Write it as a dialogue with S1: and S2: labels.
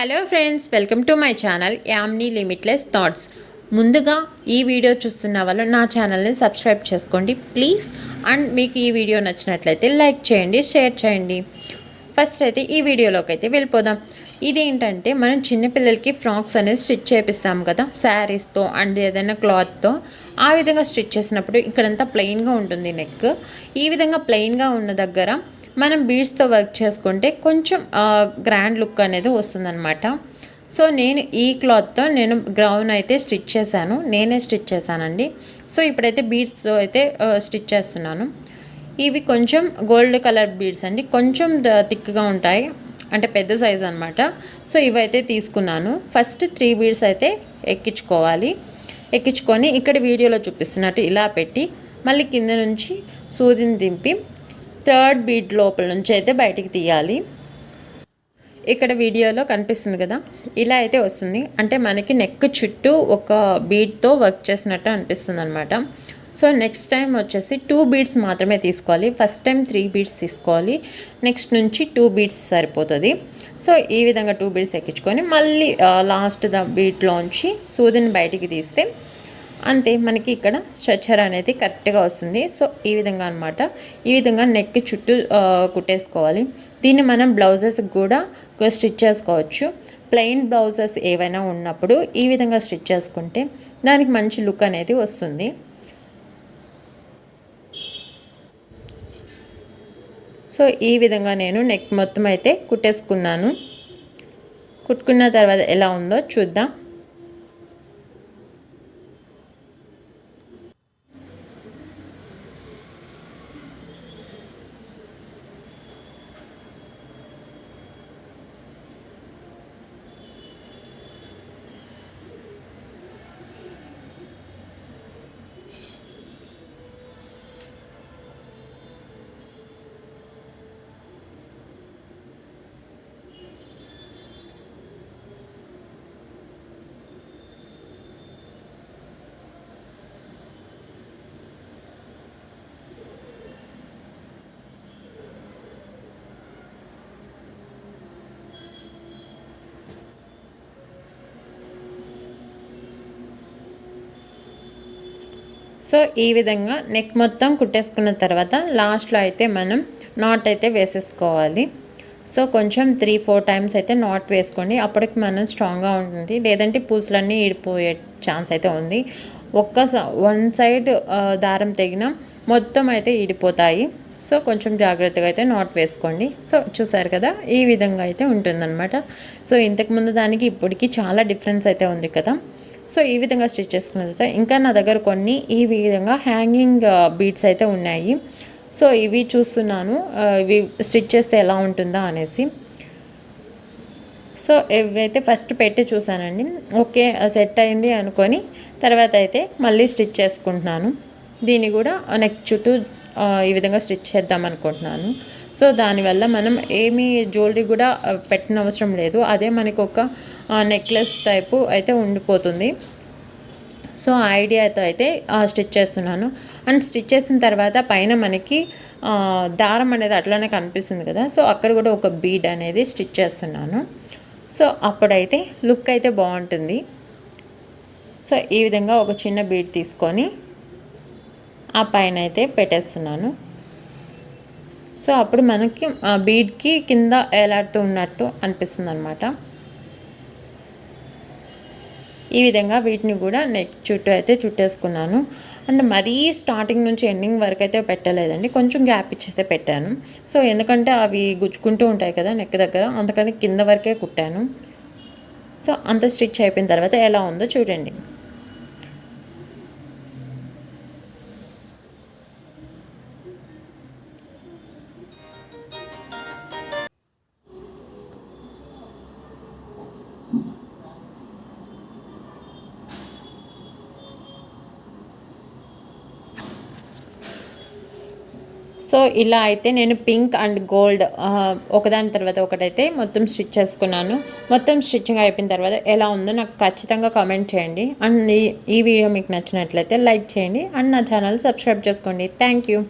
S1: Hello friends welcome to my channel యామ్నీ limitless thoughts ముందుగా ఈ video చూస్తున్న వాళ్ళు నా ఛానల్ని సబ్స్క్రైబ్ చేసుకోండి ప్లీజ్ అండ్ మీకు ఈ వీడియో నచ్చినట్లయితే లైక్ చేయండి షేర్ చేయండి. ఫస్ట్ అయితే ఈ వీడియోలోకి అయితే వెళ్ళిపోదాం. ఇదేంటంటే మనం చిన్నపిల్లలకి ఫ్రాక్స్ అనేది స్టిచ్ చేపిస్తాం కదా శారీస్తో అండ్ ఏదైనా క్లాత్తో ఆ విధంగా స్టిచ్ చేసినప్పుడు ఇక్కడంతా ప్లెయిన్గా ఉంటుంది నెక్ ఈ విధంగా ప్లెయిన్గా ఉన్న దగ్గర మనం బీడ్స్తో వర్క్ చేసుకుంటే కొంచెం గ్రాండ్ లుక్ అనేది వస్తుందన్నమాట. సో నేను ఈ క్లాత్తో నేను గ్రౌన్ అయితే స్టిచ్ చేశాను. నేనే స్టిచ్ చేశానండి. సో ఇప్పుడైతే బీడ్స్తో అయితే స్టిచ్ చేస్తున్నాను. ఇవి కొంచెం గోల్డ్ కలర్ బీడ్స్ అండి. కొంచెం థిక్గా ఉంటాయి. అంటే పెద్ద సైజ్ అనమాట సో ఇవైతే తీసుకున్నాను. ఫస్ట్ త్రీ బీడ్స్ అయితే ఎక్కించుకోవాలి. ఎక్కించుకొని ఇక్కడ వీడియోలో చూపిస్తున్నట్టు ఇలా పెట్టి మళ్ళీ కింద నుంచి సూదిని దింపి థర్డ్ బీడ్ లోపల నుంచి అయితే బయటికి తీయాలి. ఇక్కడ వీడియోలో కనిపిస్తుంది కదా ఇలా అయితే వస్తుంది. అంటే మనకి నెక్ చుట్టూ ఒక బీడ్తో వర్క్ చేసినట్టు అనిపిస్తుంది అనమాట సో నెక్స్ట్ టైం వచ్చేసి టూ బీడ్స్ మాత్రమే తీసుకోవాలి. ఫస్ట్ టైం త్రీ బీడ్స్ తీసుకోవాలి. నెక్స్ట్ నుంచి టూ బీడ్స్ సరిపోతుంది. సో ఈ విధంగా టూ బీడ్స్ ఎక్కించుకొని మళ్ళీ లాస్ట్ ద బీట్లోంచి సూదిని బయటికి తీస్తే అంతే మనకి ఇక్కడ స్ట్రెచ్చర్ అనేది కరెక్ట్గా వస్తుంది. సో ఈ విధంగా అనమాట ఈ విధంగా నెక్ చుట్టూ కుట్టేసుకోవాలి. దీన్ని మనం బ్లౌజెస్ కూడా స్టిచ్ చేసుకోవచ్చు. ప్లెయిన్ బ్లౌజెస్ ఏవైనా ఉన్నప్పుడు ఈ విధంగా స్టిచ్ చేసుకుంటే దానికి మంచి లుక్ అనేది వస్తుంది. సో ఈ విధంగా నేను నెక్ మొత్తం అయితే కుట్టేసుకున్నాను. కుట్టుకున్న తర్వాత ఎలా ఉందో చూద్దాం. సో ఈ విధంగా నెక్ మొత్తం కుట్టేసుకున్న తర్వాత లాస్ట్లో అయితే మనం నాట్ అయితే వేసేసుకోవాలి. సో కొంచెం త్రీ ఫోర్ టైమ్స్ అయితే నాట్ వేసుకోండి. అప్పటికి మనం స్ట్రాంగ్గా ఉంటుంది. లేదంటే పూసలన్నీ ఈడిపోయే ఛాన్స్ అయితే ఉంది. ఒక్క వన్ సైడ్ దారం తెగిన మొత్తం అయితే ఈడిపోతాయి సో కొంచెం జాగ్రత్తగా అయితే నాట్ వేసుకోండి. సో చూసారు కదా ఈ విధంగా అయితే ఉంటుందన్నమాట. సో ఇంతకుముందు దానికి ఇప్పటికి చాలా డిఫరెన్స్ అయితే ఉంది కదా. సో ఈ విధంగా స్టిచ్ చేసుకున్న తర్వాత ఇంకా నా దగ్గర కొన్ని ఈ విధంగా హ్యాంగింగ్ బీడ్స్ అయితే ఉన్నాయి. సో ఇవి చూస్తున్నాను ఇవి స్టిచ్ చేస్తే ఎలా ఉంటుందా అనేసి. సో ఇవైతే ఫస్ట్ పెట్టి చూసానండి ఓకే సెట్ అయింది అనుకొని తర్వాత అయితే మళ్ళీ స్టిచ్ చేసుకుంటున్నాను. దీన్ని కూడా నెక్ చుట్టూ ఈ విధంగా స్టిచ్ చేద్దాం అనుకుంటున్నాను. సో దానివల్ల మనం ఏమీ జ్యువెలరీ కూడా పెట్టిన అవసరం లేదు. అదే మనకు ఒక నెక్లెస్ టైపు అయితే ఉండిపోతుంది. సో ఆ ఐడియాతో అయితే స్టిచ్ చేస్తున్నాను. అండ్ స్టిచ్ చేసిన తర్వాత పైన మనకి దారం అనేది అట్లానే కనిపిస్తుంది కదా. సో అక్కడ కూడా ఒక బీడ్ అనేది స్టిచ్ చేస్తున్నాను. సో అప్పుడైతే లుక్ అయితే బాగుంటుంది. సో ఈ విధంగా ఒక చిన్న బీడ్ తీసుకొని ఆ పైన అయితే పెట్టేస్తున్నాను. సో అప్పుడు మనకి బీడ్కి కింద ఏలాడుతూ ఉన్నట్టు అనిపిస్తుంది అనమాట ఈ విధంగా వీటిని కూడా నెక్ చుట్టూ అయితే చుట్టేసుకున్నాను. అండ్ మరీ స్టార్టింగ్ నుంచి ఎండింగ్ వరకు అయితే పెట్టలేదండి. కొంచెం గ్యాప్ ఇచ్చేస్తే పెట్టాను. సో ఎందుకంటే అవి గుచ్చుకుంటూ ఉంటాయి కదా నెక్ దగ్గర అందుకని కింద వరకే కుట్టాను. సో అంత స్టిచ్ అయిపోయిన తర్వాత ఎలా ఉందో చూడండి. సో ఇలా అయితే నేను పింక్ అండ్ గోల్డ్ ఒకదాని తర్వాత ఒకటైతే మొత్తం స్టిచ్ చేసుకున్నాను. మొత్తం స్టిచ్చింగ్ అయిపోయిన తర్వాత ఎలా ఉందో నాకు ఖచ్చితంగా కామెంట్ చేయండి. అండ్ ఈ వీడియో మీకు నచ్చినట్లయితే లైక్ చేయండి. అండ్ నా ఛానల్ సబ్స్క్రైబ్ చేసుకోండి. Thank you.